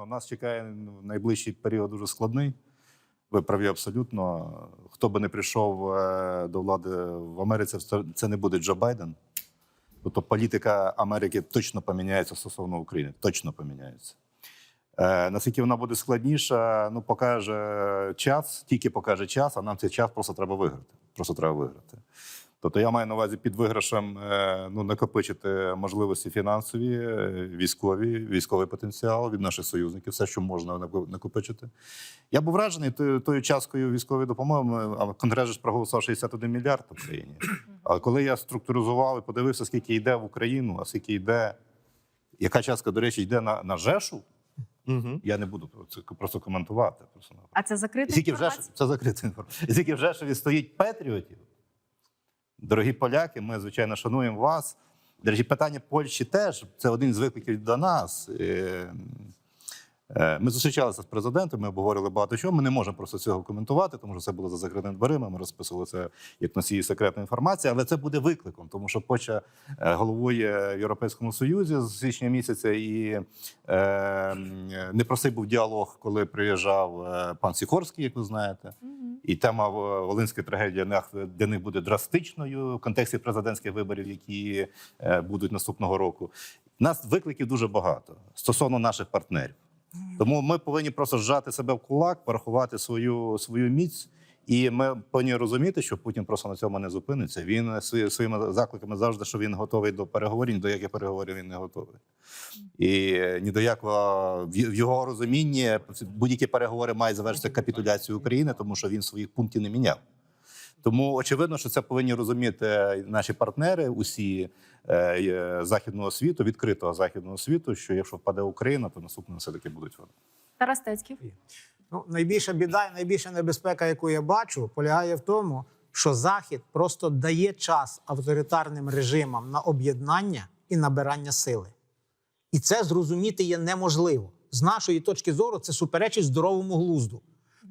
точно. Нас чекає ну, найближчий період дуже складний. Ви праві абсолютно. Хто би не прийшов е, до влади в Америці, це не буде Джо Байден. Тобто політика Америки точно поміняється стосовно України. Точно поміняється. Е, наскільки вона буде складніша, ну покаже час, тільки покаже час, а нам цей час просто треба виграти. Просто треба виграти. Тобто я маю на увазі під виграшем е, ну, накопичити можливості фінансові, е, військові, військовий потенціал від наших союзників, все, що можна накопичити. Я був вражений тою, тою часткою військової допомоги. А Конгрес ж проголосував 61 мільярд Україні. Але коли я структуризував і подивився, скільки йде в Україну, а скільки йде, яка частка, до речі, йде на, на Жешу, Угу. я не буду це просто коментувати. Просто А це закрита і вже інформація? це закрита інформація. І скільки вже що стоїть патріотів. Дорогі поляки, ми звичайно шануємо вас. До речі, питання Польщі теж це один з викликів до нас. Е, е, Ми зустрічалися з президентом, ми обговорили багато чого. Ми не можемо просто цього коментувати, тому що це було за закритими дверима. Ми розписували це як носії секретної інформації, але це буде викликом, тому що Польща е, головує в Європейському Союзі з січня місяця і е, м, не просив був діалог, коли приїжджав е, пан Сікорський, як ви знаєте. І тема е, Волинська трагедія нах- для них буде драстичною в контексті президентських виборів, які е, будуть наступного року. Нас викликів дуже багато стосовно наших партнерів. Тому ми повинні просто зжати себе в кулак, порахувати свою, свою міць. І ми повинні розуміти, що Путін просто на цьому не зупиниться. Він своїми закликами завжди, що він готовий до переговорів, ні до яких переговорів він не готовий. І ні до якого в його розумінні будь-які переговори мають завершитися капітуляцією України, тому що він своїх пунктів не міняв. Тому очевидно, що це повинні розуміти наші партнери, усі е, е, західного світу, відкритого західного світу, що якщо впаде Україна, то наступними все таки будуть вони. Тарас Тецьків. Ну, найбільша біда і найбільша небезпека, яку я бачу, полягає в тому, що Захід просто дає час авторитарним режимам на об'єднання і набирання сили. І це зрозуміти є неможливо. З нашої точки зору, це суперечить здоровому глузду.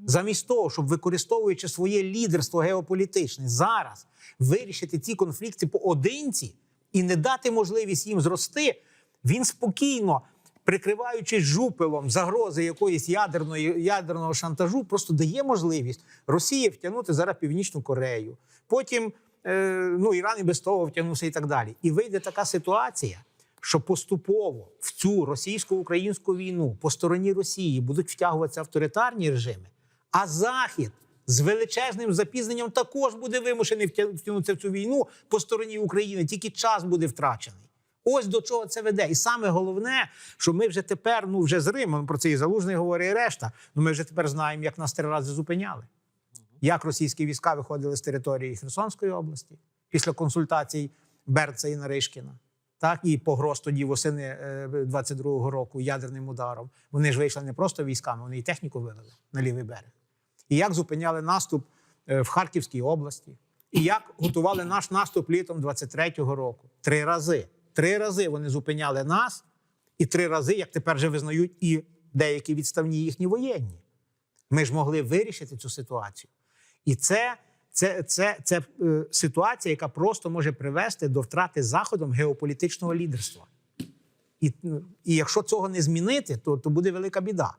Замість того, щоб використовуючи своє лідерство геополітичне, зараз вирішити ці конфлікти поодинці і не дати можливість їм зрости, він спокійно, прикриваючись жупелом загрози якоїсь ядерної ядерного шантажу, просто дає можливість Росії втягнути зараз Північну Корею. Потім е, ну, Іран і без того втягнувся і так далі. І вийде така ситуація, що поступово в цю російсько-українську війну по стороні Росії будуть втягуватися авторитарні режими, а Захід з величезним запізненням також буде вимушений втя- втягнутися в цю війну по стороні України, тільки час буде втрачений. Ось до чого це веде. І саме головне, що ми вже тепер, ну вже з Римом, про це і Залужний говорить, і решта. Ну ми вже тепер знаємо, як нас три рази зупиняли. Як російські війська виходили з території Херсонської області після консультацій Берца і Наришкіна. Так, і погроз тоді восени е, 22-го року ядерним ударом. Вони ж вийшли не просто військами, вони і техніку вивели на лівий берег. І як зупиняли наступ е, в Харківській області, і як готували наш наступ літом 23-го року. Три рази. Три рази вони зупиняли нас, і три рази, як тепер вже визнають, і деякі відставні їхні воєнні. Ми ж могли вирішити цю ситуацію. І це, це, це, це е, ситуація, яка просто може привести до втрати Заходом геополітичного лідерства. І, ну, і якщо цього не змінити, то, то буде велика біда.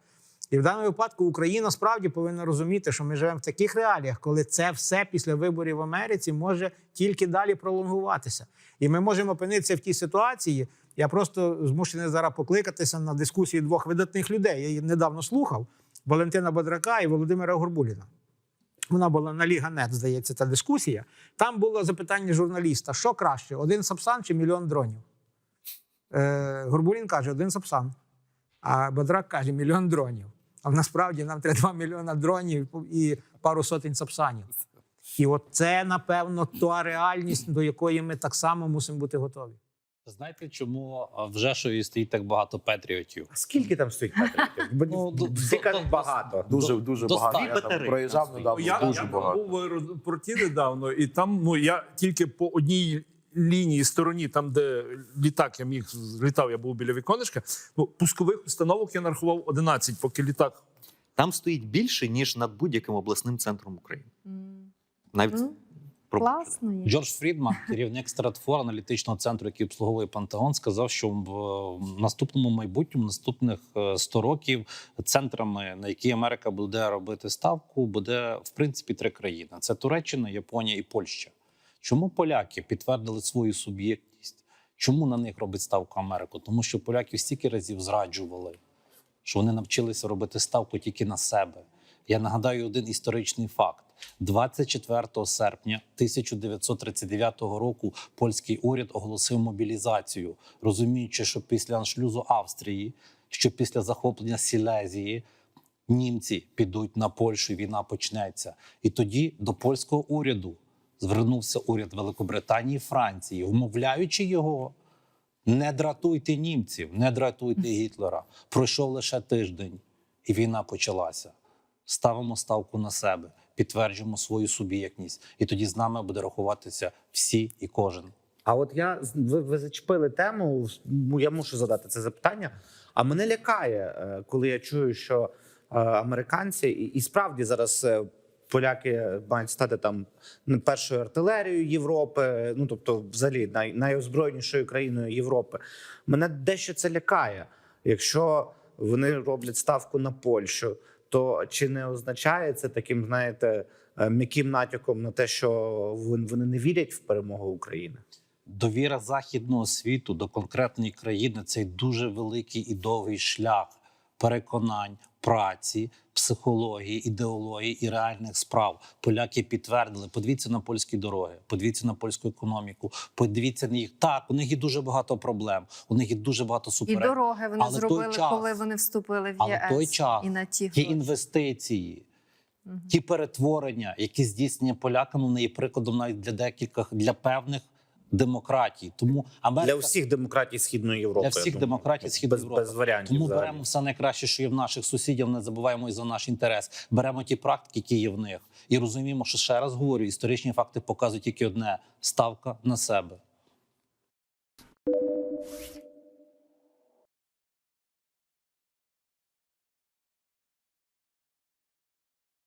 І в даному випадку Україна справді повинна розуміти, що ми живемо в таких реаліях, коли це все після виборів в Америці може тільки далі пролонгуватися. І ми можемо опинитися в тій ситуації. Я просто змушений зараз покликатися на дискусії двох видатних людей. Я їх недавно слухав: Валентина Бодрака і Володимира Горбуліна. Вона була на Ліга.нет, здається, та дискусія. Там було запитання журналіста: що краще, один сапсан чи мільйон дронів? Е, Горбулін каже, один сапсан. А Бодрак каже, мільйон дронів. А насправді нам треба 2 мільйона дронів і пару сотень сапсанів. І от це, напевно, та реальність, до якої ми так само мусимо бути готові. Знаєте, чому в Жешові стоїть так багато патріотів? А скільки там стоїть патріотів? Ну, багато, до- дуже дуже багато. Я там проїжджав недавно, я, дуже я багато. був в аеропорті недавно, і там ну я тільки по одній лінії стороні, там де літак я міг літав, я був біля віконечка. Ну пускових установок я нарахував 11, поки літак. Там стоїть більше, ніж над будь-яким обласним центром України. Навіть Ну, Класно є. Джордж Фрідман, керівник Стратфор, аналітичного центру, який обслуговує Пентагон, сказав, що в наступному майбутньому, наступних е, 100 років, центрами, на які Америка буде робити ставку, буде в принципі три країни: це Туреччина, Японія і Польща. Чому поляки підтвердили свою суб'єктність? Чому на них робить ставку Америку? Тому що поляків стільки разів зраджували, що вони навчилися робити ставку тільки на себе. Я нагадаю один історичний факт: 24 серпня 1939 року польський уряд оголосив мобілізацію, розуміючи, що після аншлюзу Австрії, що після захоплення Сілезії. Німці підуть на Польщу, війна почнеться. І тоді до польського уряду звернувся уряд Великобританії і Франції, вмовляючи його не дратуйте німців, не дратуйте Гітлера. Пройшов лише тиждень, і війна почалася. Ставимо ставку на себе, підтверджуємо свою суб'єктність, і тоді з нами буде рахуватися всі і кожен. А от я ви, ви зачепили тему. Я мушу задати це запитання. А мене лякає, е, коли я чую, що е, американці і, і справді зараз. Поляки мають стати там першою артилерією Європи, ну тобто, взагалі най, найозброєнішою країною Європи. Мене дещо це лякає. Якщо вони роблять ставку на Польщу, то чи не означає це таким, знаєте, е, м'яким натяком на те, що вон- вони не вірять в перемогу України? Довіра західного світу до конкретної країни це дуже великий і довгий шлях переконань, праці, психології, ідеології і реальних справ. Поляки підтвердили. Подивіться на польські дороги, подивіться на польську економіку. Подивіться на їх. Так, у них є дуже багато проблем. У них є дуже багато І дороги вони Але зробили, час- коли вони вступили в Але ЄС. той час, і на ті, ті інвестиції, ті перетворення, які здійснення поляками, вони є прикладом навіть для декількох для певних демократій. Тому Америка Для всіх демократій Східної Європи. Для всіх думаю. демократій Східної без, Європи. без варіантів. Тому взагалі. беремо все найкраще, що є в наших сусідів. Не забуваємо і за наш інтерес. Беремо ті практики, які є в них, і розуміємо, що ще раз говорю, історичні факти показують тільки одне: ставка на себе.